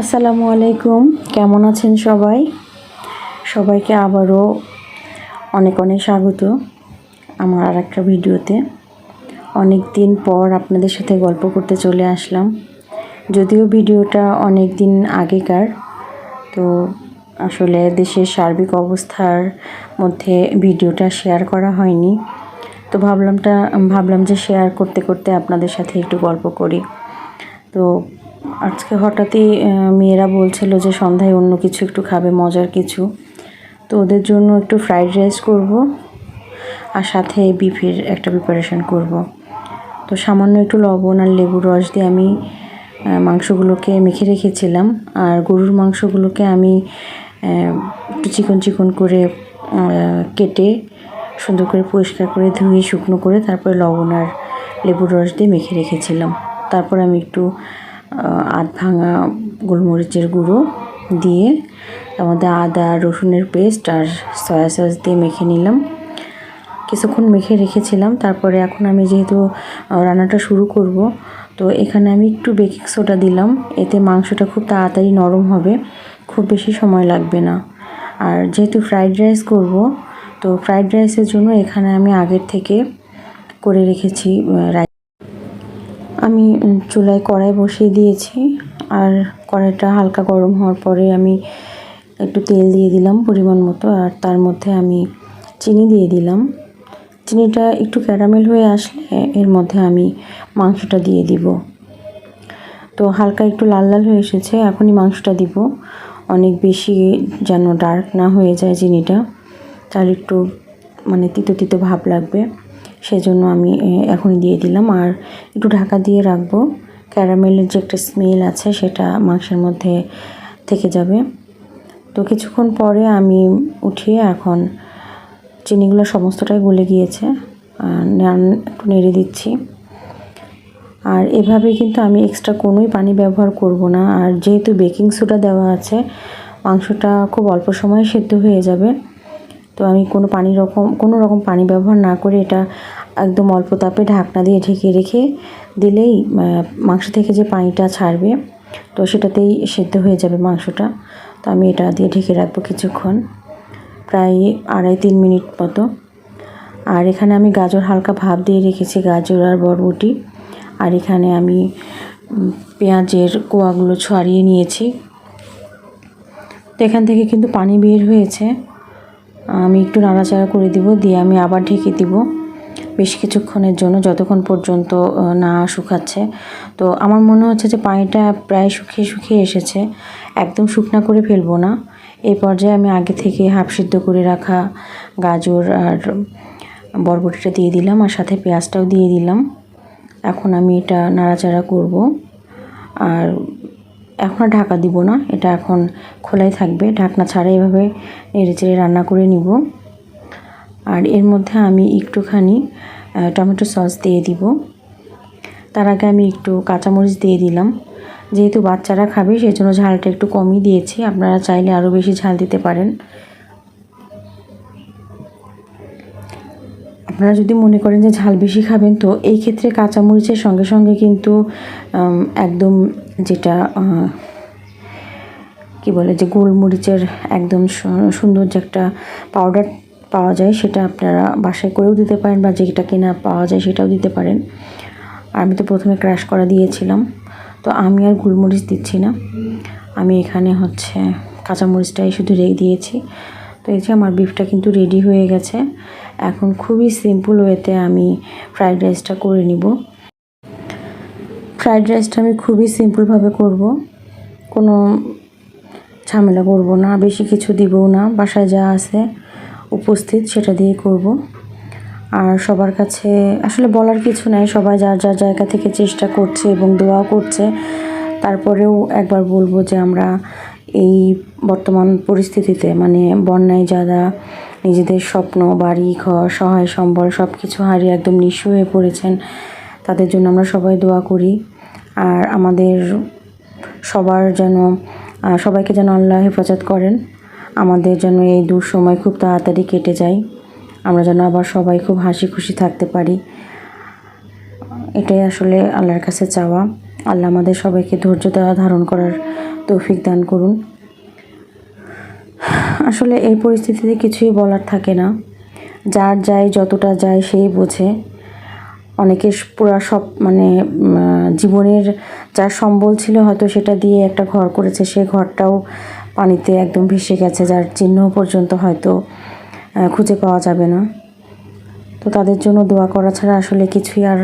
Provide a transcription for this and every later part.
আসসালামু আলাইকুম। কেমন আছেন সবাই? সবাইকে আবারও অনেক অনেক স্বাগত আমার আর একটা ভিডিওতে। অনেক দিন পর আপনাদের সাথে গল্প করতে চলে আসলাম। যদিও ভিডিওটা অনেক দিন আগেকার, তো আসলে দেশের সার্বিক অবস্থার মধ্যে ভিডিওটা শেয়ার করা হয়নি। তো ভাবলামটা, ভাবলাম যে শেয়ার করতে করতে আপনাদের সাথে একটু গল্প করি। তো আজকে হঠাৎই মেয়েরা বলছিল যে সন্ধ্যায় অন্য কিছু একটু খাবে, মজার কিছু। তো ওদের জন্য একটু ফ্রাইড রাইস করব আর সাথে বিফের একটা প্রিপারেশন করব। তো সামান্য একটু লবণ আর লেবুর রস দিয়ে আমি মাংসগুলোকে মেখে রেখেছিলাম। আর গরুর মাংসগুলোকে আমি একটু চিকন চিকন করে কেটে সুন্দর করে পরিষ্কার করে ধুয়ে শুকনো করে তারপরে লবণ আর লেবুর রস দিয়ে মেখে রেখেছিলাম। তারপর আমি একটু আধ ভাঙা গোলমরিচের গুঁড়ো দিয়ে তার মধ্যে আদা, রসুনের পেস্ট আর সয়া সস দিয়ে মেখে নিলাম। কিছুক্ষণ মেখে রেখেছিলাম। তারপরে এখন আমি যেহেতু রান্নাটা শুরু করব, তো এখানে আমি একটু বেকিং সোডা দিলাম। এতে মাংসটা খুব তাড়াতাড়ি নরম হবে, খুব বেশি সময় লাগবে না। আর যেহেতু ফ্রাইড রাইস করব, তো ফ্রাইড রাইসের জন্য এখানে আমি আগের থেকে করে রেখেছি রাইস আমি চুলায় কড়াই বসিয়ে দিয়েছি আর কড়াইটা হালকা গরম হওয়ার পরে আমি একটু তেল দিয়ে দিলাম পরিমাণ মতো আর তার মধ্যে আমি চিনি দিয়ে দিলাম। চিনিটা একটু ক্যারামেল হয়ে আসলে এর মধ্যে আমি মাংসটা দিয়ে দিব। তো হালকা একটু লাল লাল হয়ে এসেছে, এখনই মাংসটা দিব। অনেক বেশি যেন ডার্ক না হয়ে যায় চিনিটা তাহলে একটু মানে তিতো তিতো ভাব লাগবে। সেজন্য আমি এখনই দিয়ে দিলাম। আর একটু ঢাকা দিয়ে রাখব। ক্যারামেলের যে একটা স্মেল আছে সেটা মাংসের মধ্যে থেকে যাবে। তো কিছুক্ষণ পরে আমি উঠিয়ে এখন চিনিগুলো সমস্তটাই গলে গিয়েছে। আর একটু নেড়ে দিচ্ছি। আর এভাবে কিন্তু আমি এক্সট্রা কোনোই পানি ব্যবহার করব না। আর যেহেতু বেকিং সোডা দেওয়া আছে, মাংসটা খুব অল্প সময়ে সেদ্ধ হয়ে যাবে। তো আমি কোনো পানি রকম কোনো রকম পানি ব্যবহার না করে এটা একদম অল্প তাপে ঢাকনা দিয়ে ঢেকে রেখে দিলেই মাংস থেকে যে পানিটা ছাড়বে, তো সেটাতেই সেদ্ধ হয়ে যাবে মাংসটা। তো আমি এটা দিয়ে ঢেকে রাখব কিছুক্ষণ, প্রায় আড়াই তিন মিনিট মতো। আর এখানে আমি গাজর হালকা ভাপ দিয়ে রেখেছি, গাজর আর বরবটি। আর এখানে আমি পেঁয়াজের কোয়াগুলো ছড়িয়ে নিয়েছি। তো এখান থেকে কিন্তু পানি বের হয়েছে। আমি একটু নাড়াচাড়া করে দিব, দিয়ে আমি আবার ঢেকে দিব। বেশ কিছুক্ষণের জন্য যতক্ষণ পর্যন্ত না শুকাচ্ছে। তো আমার মনে হচ্ছে যে পানিটা প্রায় শুকিয়ে শুকিয়ে এসেছে। একদম শুকনা করে ফেলব না। এই পর্যায়ে আমি আগে থেকে হাফ সিদ্ধ করে রাখা গাজর আর বরবটিটা দিয়ে দিলাম আর সাথে পেঁয়াজটাও দিয়ে দিলাম। এখন আমি এটা নাড়াচাড়া করব। আর এখন ঢাকা দিব না। এটা এখন খোলাই থাকবে। ঢাকনা ছাড়া এভাবে নেড়ে চেড়ে রান্না করে নিব। আর এর মধ্যে আমি একটুখানি টমেটো সস দিয়ে দিব। তার আগে আমি একটু কাঁচামরিচ দিয়ে দিলাম। যেহেতু বাচ্চারা খাবে সেই জন্য ঝালটা একটু কমই দিয়েছি। আপনারা চাইলে আরও বেশি ঝাল দিতে পারেন। আপনারা যদি মনে করেন যে ঝাল বেশি খাবেন, তো এই ক্ষেত্রে কাঁচামরিচের সঙ্গে সঙ্গে কিন্তু একদম যেটা কি বলে যে গোলমরিচের একদম সুন্দর যে একটা পাউডার পাওয়া যায় সেটা আপনারা বাসায় করেও দিতে পারেন বা যেটা কেনা পাওয়া যায় সেটাও দিতে পারেন। আমি তো প্রথমে ক্র্যাশ করা দিয়েছিলাম। তো আমি আর গোলমরিচ দিচ্ছি না। আমি এখানে হচ্ছে কাঁচামরিচটাই শুধু রেখে দিয়েছি। তো এই যে আমার বিফটা কিন্তু রেডি হয়ে গেছে। এখন খুবই সিম্পল ওয়েতে আমি ফ্রাইড রাইসটা করে নিব। ফ্রাইড রাইসটা আমি খুবই সিম্পলভাবে করব। কোনো ঝামেলা করব না, বেশি কিছু দিবও না। বাসায় যা আছে উপস্থিত, সেটা দিয়ে করব। আর সবার কাছে আসলে বলার কিছু নাই, সবাই যার যার জায়গা থেকে চেষ্টা করছে এবং দোয়াও করছে। তারপরেও একবার বলব যে আমরা এই বর্তমান পরিস্থিতিতে মানে বন্যায় যারা নিজেদের স্বপ্ন, বাড়ি, ঘর, সহায় সম্বল সব কিছু হারিয়ে একদম নিঃস্ব হয়ে পড়েছেন, তাদের জন্য আমরা সবাই দোয়া করি। আর আমাদের সবার যেন সবাইকে যেন আল্লাহ হেফাজত করেন। আমাদের যেন এই দুঃসময় খুব তাড়াতাড়ি কেটে যায়। আমরা যেন আবার সবাই খুব হাসি খুশি থাকতে পারি। এটাই আসলে আল্লাহর কাছে চাওয়া। আল্লাহ আমাদের সবাইকে ধৈর্য দেওয়া ধারণ করার তৌফিক দান করুন। আসলে এই পরিস্থিতিতে কিছুই বলার থাকে না। যার যায় যতটা যায় সেই বোঝে। অনেকের পুরা সব মানে জীবনের যার সম্বল ছিল হয়তো সেটা দিয়ে একটা ঘর করেছে সেই ঘরটাও পানিতে একদম ভেসে গেছে, যার চিহ্ন পর্যন্ত হয়তো খুঁজে পাওয়া যাবে না। তো তাদের জন্য দোয়া করা ছাড়া আসলে কিছুই আর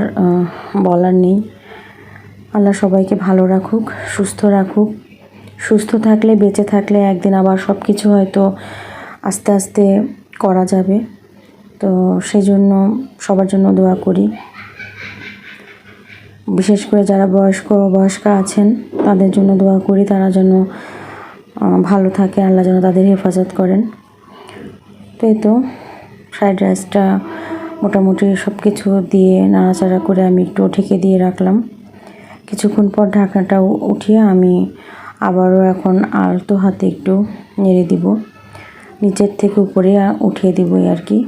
বলার নেই। আল্লাহ সবাইকে ভালো রাখুক, সুস্থ রাখুক। সুস্থ থাকলে, বেঁচে থাকলে একদিন আবার সব কিছু হয়তো আস্তে আস্তে করা যাবে। তো সেই জন্য সবার জন্য দোয়া করি। বিশেষ করে যারা বয়স্ক, বয়স্কা আছেন, তাদের জন্য দোয়া করি, তারা যেন ভালো থাকে, আল্লাহ যেন তাদের হেফাজত করেন। তো তো, ফ্রাইড রাইসটা মোটামুটি সব কিছু দিয়ে নাড়াচাড়া করে আমি একটু ঢেকে দিয়ে রাখলাম। কিছুক্ষণ পর ঢাকনাটা উ- উঠিয়ে আমি আবারও এখন আলতো হাতে একটু নেড়ে দিব। নিচের থেকে উপরে উঠিয়ে দিব এই আর কি।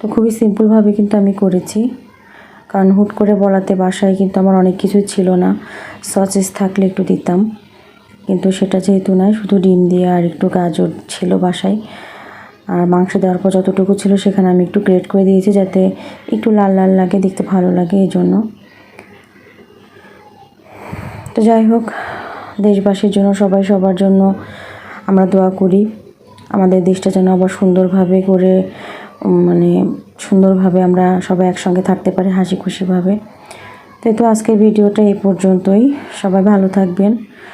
তো খুবই সিম্পলভাবে কিন্তু আমি করেছি। কারণ হুট করে বলাতে বাসায় কিন্তু আমার অনেক কিছু ছিল না। সসেস থাকলে একটু দিতাম। কিন্তু সেটা যেহেতু নয় শুধু ডিম দিয়ে আর একটু গাজর ছিল বাসায়। আর মাংস দেওয়ার পর যতটুকু ছিল সেখানে আমি একটু গ্রেট করে দিয়েছি যাতে একটু লাল লাল লাগে, দেখতে ভালো লাগে এই জন্য তো যাই হোক, দেশবাসীর জন্য, সবাই সবার জন্য আমরা দোয়া করি। আমাদের দেশটা যেন আবার সুন্দরভাবে করে মানে সুন্দরভাবে আমরা সবাই একসঙ্গে থাকতে পারি হাসি খুশিভাবে তো আজকের ভিডিওটা এই পর্যন্তই। সবাই ভালো থাকবেন।